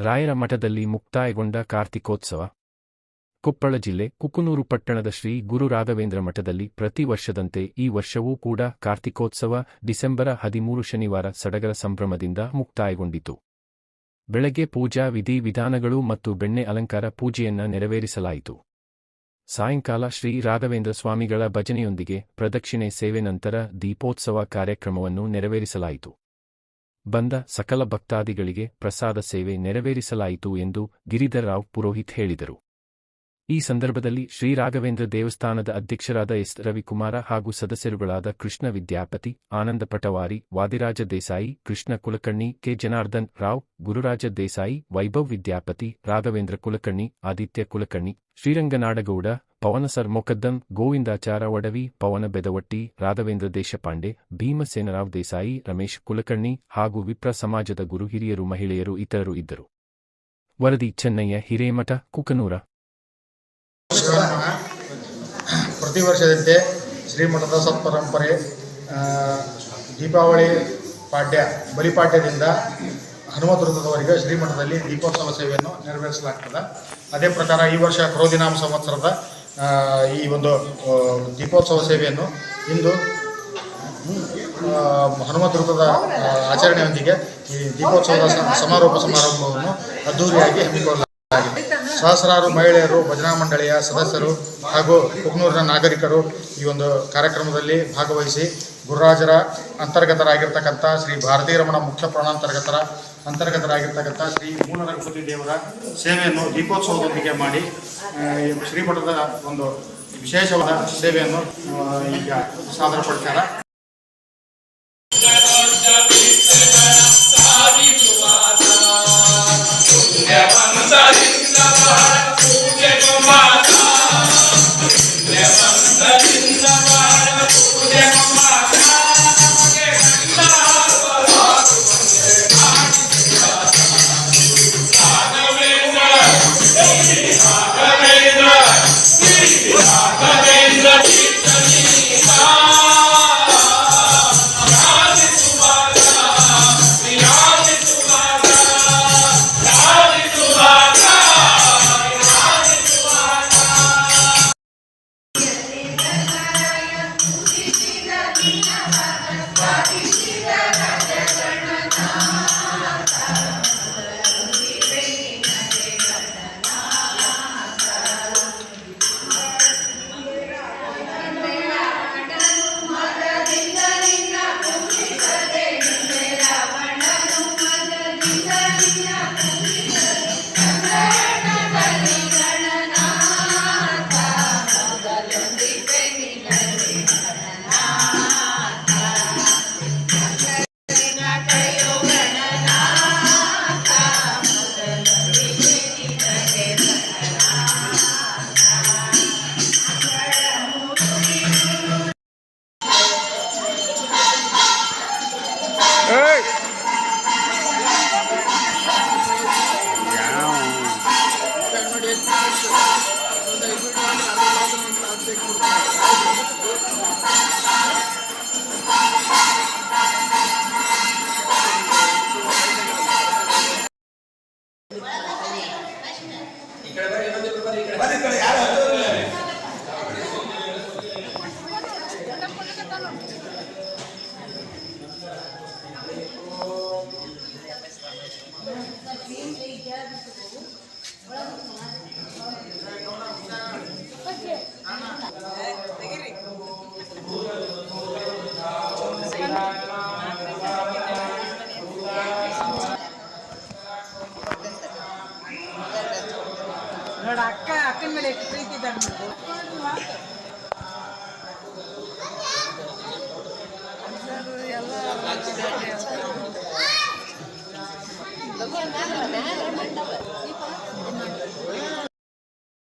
ರಾಯರ ಮಠದಲ್ಲಿ ಮುಕ್ತಾಯಗೊಂಡ ಕಾರ್ತಿಕೋತ್ಸವ. ಕೊಪ್ಪಳ ಜಿಲ್ಲೆ ಕುಕುನೂರು ಪಟ್ಟಣದ ಶ್ರೀ ಗುರು ರಾಘವೇಂದ್ರ ಮಠದಲ್ಲಿ ಪ್ರತಿ ವರ್ಷದಂತೆ ಈ ವರ್ಷವೂ ಕೂಡ ಕಾರ್ತಿಕೋತ್ಸವ ಡಿಸೆಂಬರ ಹದಿಮೂರು ಶನಿವಾರ ಸಡಗರ ಸಂಭ್ರಮದಿಂದ ಮುಕ್ತಾಯಗೊಂಡಿತು. ಬೆಳಗ್ಗೆ ಪೂಜಾ ವಿಧಿ ವಿಧಾನಗಳು ಮತ್ತು ಬೆಣ್ಣೆ ಅಲಂಕಾರ ಪೂಜೆಯನ್ನ ನೆರವೇರಿಸಲಾಯಿತು. ಸಾಯಂಕಾಲ ಶ್ರೀ ರಾಘವೇಂದ್ರ ಸ್ವಾಮಿಗಳ ಭಜನೆಯೊಂದಿಗೆ ಪ್ರದಕ್ಷಿಣೆ ಸೇವೆ ನಂತರ ದೀಪೋತ್ಸವ ಕಾರ್ಯಕ್ರಮವನ್ನು ನೆರವೇರಿಸಲಾಯಿತು. ಬಂದ ಸಕಲ ಭಕ್ತಾದಿಗಳಿಗೆ ಪ್ರಸಾದ ಸೇವೆ ನೆರವೇರಿಸಲಾಯಿತು ಎಂದು ಗಿರಿಧರ್ ರಾವ್ ಪುರೋಹಿತ್ ಹೇಳಿದರು. ಈ ಸಂದರ್ಭದಲ್ಲಿ ಶ್ರೀ ರಾಘವೇಂದ್ರ ದೇವಸ್ಥಾನದ ಅಧ್ಯಕ್ಷರಾದ ಎಸ್ ರವಿಕುಮಾರ ಹಾಗೂ ಸದಸ್ಯರುಗಳಾದ ಕೃಷ್ಣ ವಿದ್ಯಾಪತಿ, ಆನಂದ ಪಟವಾರಿ, ವಾದಿರಾಜ ದೇಸಾಯಿ, ಕೃಷ್ಣ ಕುಲಕರ್ಣಿ, ಕೆ ಜನಾರ್ದನ್ ರಾವ್, ಗುರುರಾಜ ದೇಸಾಯಿ, ವೈಭವ್ ವಿದ್ಯಾಪತಿ, ರಾಘವೇಂದ್ರ ಕುಲಕರ್ಣಿ, ಆದಿತ್ಯ ಕುಲಕರ್ಣಿ, ಶ್ರೀರಂಗನಾಡಗೌಡ ಪವನಸರ್ ಮೊಕದ್ದಂ ಗೋವಿಂದಾಚಾರ ಒಡವಿ, ಪವನ ಬೆದವಟ್ಟಿ, ರಾಘವೇಂದ್ರ ದೇಶಪಾಂಡೆ, ಭೀಮಸೇನರಾವ್ ದೇಸಾಯಿ, ರಮೇಶ್ ಕುಲಕರ್ಣಿ ಹಾಗೂ ವಿಪ್ರ ಸಮಾಜದ ಗುರು ಹಿರಿಯರು, ಮಹಿಳೆಯರು ಇತರರು ಇದ್ದರು. ವರದಿ ಚೆನ್ನಯ್ಯ, ಹಿರೇಮಠ, ಕುಕನೂರ. ಪ್ರತಿ ವರ್ಷದಂತೆ ಶ್ರೀಮಠದ ಸತ್ಪರಂಪರೆ ದೀಪಾವಳಿ ಪಾಡ್ಯ ಬಲಿಪಾಠ್ಯದಿಂದ ಹನುಮತ್ ವೃತ್ತದವರೆಗೆ ಶ್ರೀಮಠದಲ್ಲಿ ದೀಪೋತ್ಸವ ಸೇವೆಯನ್ನು ನೆರವೇರಿಸಲಾಗ್ತದೆ. ಅದೇ ಪ್ರಕಾರ ಈ ವರ್ಷ ಕ್ರೋಧಿನಾಮ ಸಂವತ್ಸರದ ಈ ಒಂದು ದೀಪೋತ್ಸವ ಸೇವೆಯನ್ನು ಇಂದು ಹನುಮಂತ ರೂಪದ ಆಚರಣೆಯೊಂದಿಗೆ ಈ ದೀಪೋತ್ಸವದ ಸಮಾರೋಪ ಸಮಾರಂಭವನ್ನು ಅದ್ದೂರಿಯಾಗಿ ಹಮ್ಮಿಕೊಳ್ಳಲಾಗಿದೆ. ಸಹಸ್ರಾರು ಮಹಿಳೆಯರು, ಭಜನಾ ಮಂಡಳಿಯ ಸದಸ್ಯರು ಹಾಗೂ ಕುಕ್ನೂರಿನ ನಾಗರಿಕರು ಈ ಒಂದು ಕಾರ್ಯಕ್ರಮದಲ್ಲಿ ಭಾಗವಹಿಸಿ ಗುರುರಾಜರ ಅಂತರ್ಗತರಾಗಿರ್ತಕ್ಕಂಥ ಶ್ರೀ ಭಾರತೀರಮಣ ಮುಖ್ಯ ಪ್ರಾಣಾಂತರ್ಗತರ ಅಂತರ್ಗತರಾಗಿರ್ತಕ್ಕಂಥ ಶ್ರೀ ಮೂಲ ದೇವರ ಸೇವೆಯನ್ನು ದೀಪೋತ್ಸವದೊಂದಿಗೆ ಮಾಡಿ ಶ್ರೀಮಠದ ಒಂದು ವಿಶೇಷವಾದ ಸೇವೆಯನ್ನು ಆ, ಈಗ ಸಾದರಪಡ್ತಾರೆ ನೋಡ ಅಕ್ಕ ಅಕ್ಕನ ಮೇಲೆ ಎಷ್ಟು ಪ್ರೀತಿ ಇದೆ ನೋಡು.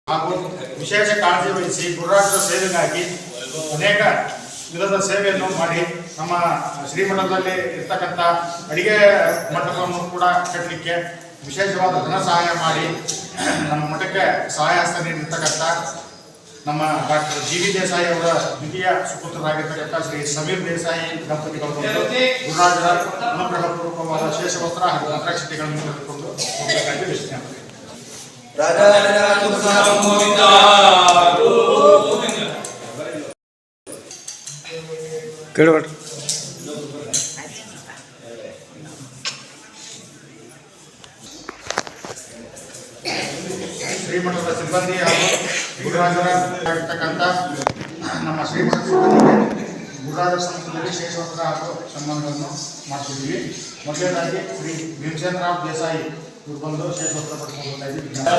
ಹಾಗೂ ವಿಶೇಷ ಕಾಳಜಿ ವಹಿಸಿ ಗುರುರಾಜರ ಸೇವೆಗಾಗಿ ಅನೇಕ ವಿಧದ ಸೇವೆಯನ್ನು ಮಾಡಿ ನಮ್ಮ ಶ್ರೀಮಠದಲ್ಲಿ ಇರ್ತಕ್ಕಂಥ ಅಡಿಗೆ ಮಠವನ್ನು ಕೂಡ ಕಟ್ಟಲಿಕ್ಕೆ ವಿಶೇಷವಾದ ಧನ ಸಹಾಯ ಮಾಡಿ ನಮ್ಮ ಮಠಕ್ಕೆ ಸಹಾಯ ಹಸ್ತ ನೀಡಿರ್ತಕ್ಕಂಥ ನಮ್ಮ ಡಾಕ್ಟರ್ ಜಿ ವಿ ದೇಸಾಯಿ ಅವರ ದ್ವಿತೀಯ ಸುಪುತ್ರರಾಗಿರ್ತಕ್ಕಂಥ ಶ್ರೀ ಸಮೀರ್ ದೇಸಾಯಿ ದಂಪತಿಗಳು ಗುರುರಾಜರ ಅನುಗ್ರಹ ಪೂರ್ವಕವಾದ ಶೇಷವಸ್ತ್ರ ಹಾಗೂ ಮಂತ್ರಾಕ್ಷತೆಗಳನ್ನು ತೆಗೆದುಕೊಂಡು ಹೋಗಬೇಕಾಗಿ ವಿಜ್ಞಾಪನೆ ಕೇಳಬೇಡ್ರಿ ಶ್ರೀಮಠದ ಸಿಬ್ಬಂದಿ ಹಾಗೂ ಗುರುರಾಜರ ಆಗಿರ್ತಕ್ಕಂಥ ನಮ್ಮ ಶ್ರೀಮಠದ ಸಿಬ್ಬಂದಿಗೆ ಗುರುರಾಜರ ಸಂಸ್ಥೆಯಲ್ಲಿ ಶೇಷವಸ್ತ್ರ ಹಾಗೂ ಸನ್ಮಾನಗಳನ್ನು ಮಾಡ್ತಿದ್ದೀವಿ ಮೊದಲನೇದಾಗಿ ಶ್ರೀ ಭೀಮಸೇನರಾವ್ ದೇಸಾಯಿ ಇವ್ರು ಬಂದು ಶೇಷವಸ್ತ್ರ ಪಡ್ಕೊಂಡು